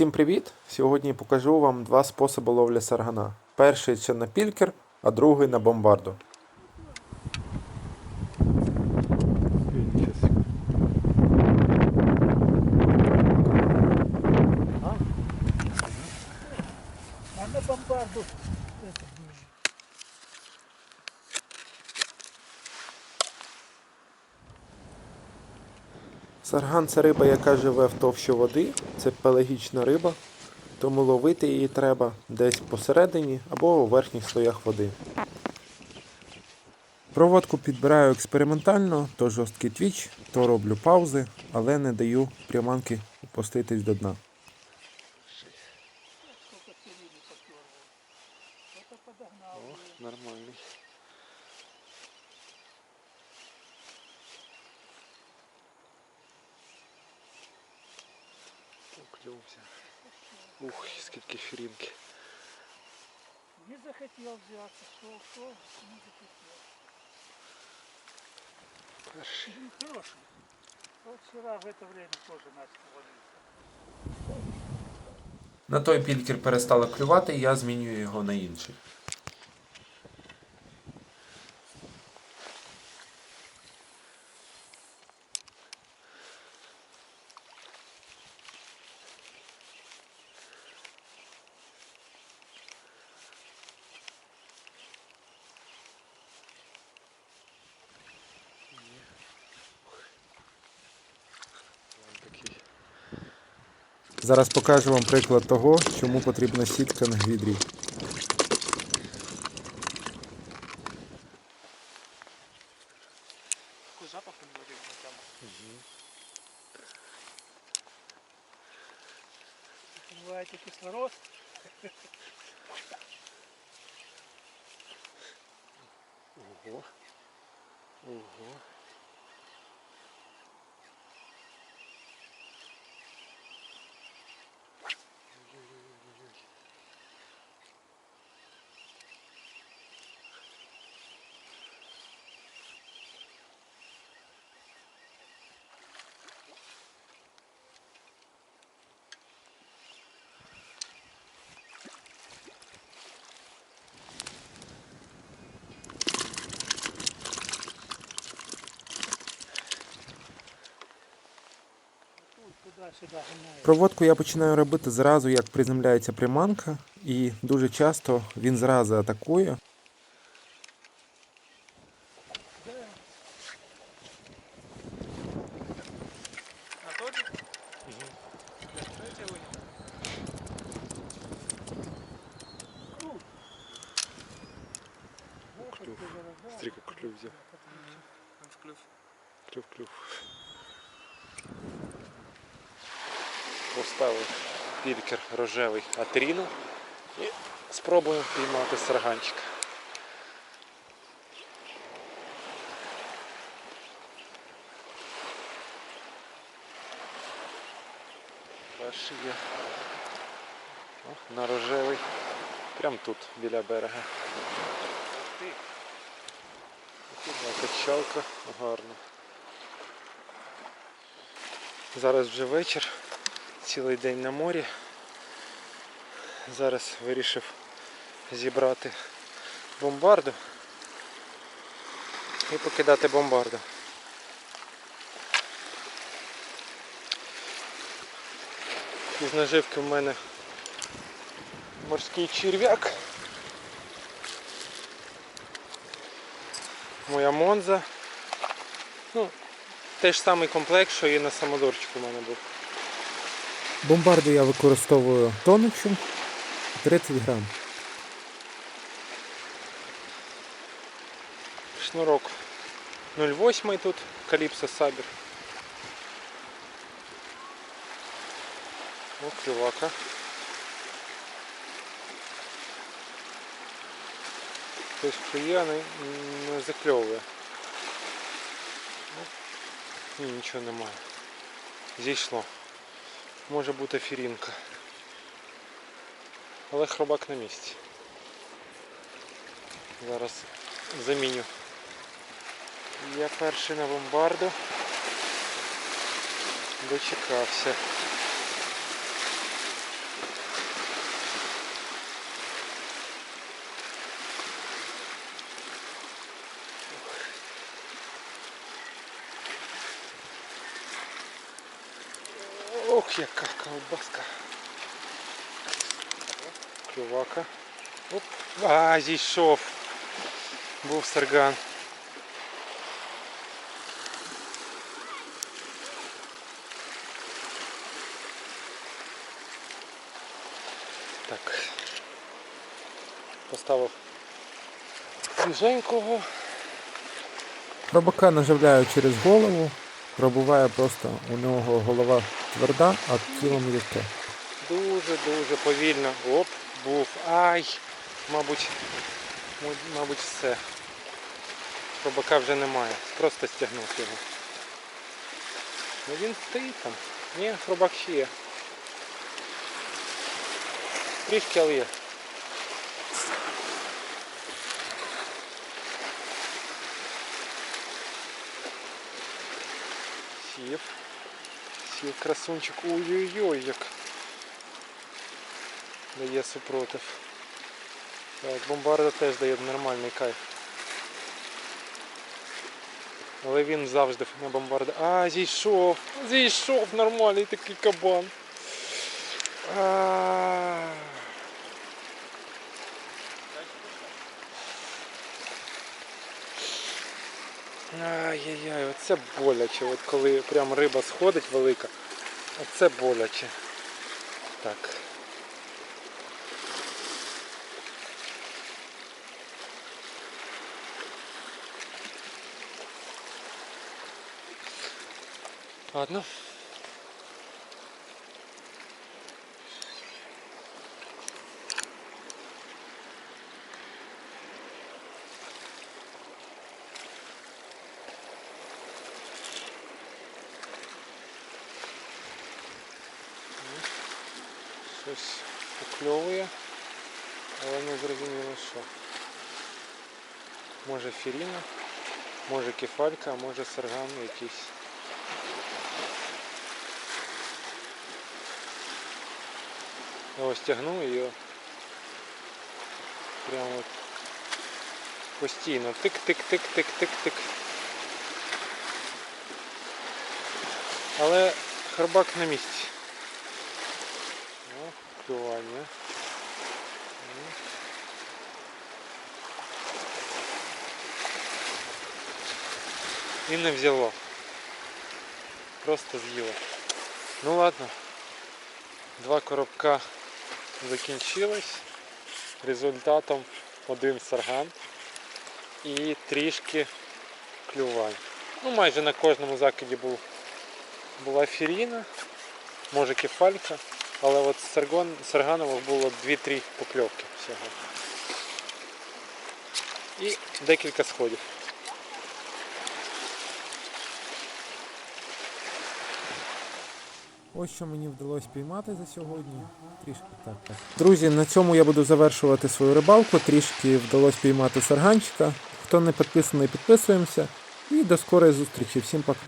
Всім привіт! Сьогодні покажу вам два способи ловлі саргана. Перший це на пількер, а другий на бомбарду. А на бомбарду. Сарган це риба, яка живе в товщі води, це пелагічна риба, тому ловити її треба десь посередині або у верхніх слоях води. Проводку підбираю експериментально, то жорсткий твіч, то роблю паузи, але не даю приманки опуститись до дна. О, нормальний. Уклювся. Ух, скільки фірінки. Не захотів взяти, що, шел, не захотів. Перший. Хороший. Вот вчора в це время теж начал ловиться. На той пількер перестало клювати, я змінюю його на інший. Зараз покажу вам приклад того, чому потрібна сітка на гвідрі. Какой запах у него рыбы там? Называете кислород? Ого. Ого. Проводку я починаю робити зразу, як приземляється приманка, і дуже часто він зразу атакує. Вот Клюв. как клюв. Клюв. Клюв, Поставив пількер рожевий атріну і спробуємо піймати сарганчика. Перший є. О, на рожевий. Прямо тут, біля берега. Качалка гарна. Зараз вже вечір, цілий день на морі. Зараз вирішив зібрати бомбарду і покидати бомбарду. Із наживки в мене морський черв'як. Моя Монза. Ну, той ж самий комплект, що і на самодорчику в мене був. Бомбарду я використовую тонучу 30 грам. Шнурок 0,8 тут, Каліпсо Сабір. О, клювака. Хтось клює, не, не закльовує. Ну, Ні, нічого немає. Зійшло. Може бути фірінка. Але хробак на місці. Зараз заміню. Я перший на бомбарду. Дочекався. Ух, яка колбаска. Клювака. Оп. А, зійшов. Був сарган. Так. Поставив свіженького. Рибака наживляю через голову, пробуває просто у нього голова тверда, а тіло м'яке. Дуже-дуже повільно. Оп, був. Ай! Мабуть, мабуть, все. Хробака вже немає. Просто стягнув його. Ну він стоїть там. Ні, хробак ще є. Трішки, але є. Сів. Сів красунчик. Ой-ой-ой, як дає супротив. Так, бомбарда теж дає нормальний кайф. Але він завжди на бомбарда. А, зійшов! Зійшов нормальний такий кабан. А. Ай-яй-яй, оце боляче. От коли прям риба сходить велика, оце боляче. Так. Ладно. Щось покльовує, але не зрозуміло що. Може фіріна, може кефалька, а може сарган якийсь. Я ось тягну його прямо от постійно тик-тик-тик-тик-тик-тик. Але хробак на місці. М. І не взяло. Просто з'їло. Ну ладно. Два коробка закінчились. Результатом один сарган і трішки клювань. Ну майже на кожному закиді був, була фіріна, може кефалька, але от з саргон, сарганових було 2-3 покльовки всього. І декілька сходів. Ось що мені вдалося піймати за сьогодні. Трішки так, так. Друзі, на цьому я буду завершувати свою рибалку. Трішки вдалося піймати сарганчика. Хто не підписаний, підписуємося. І до скорої зустрічі. Всім пока.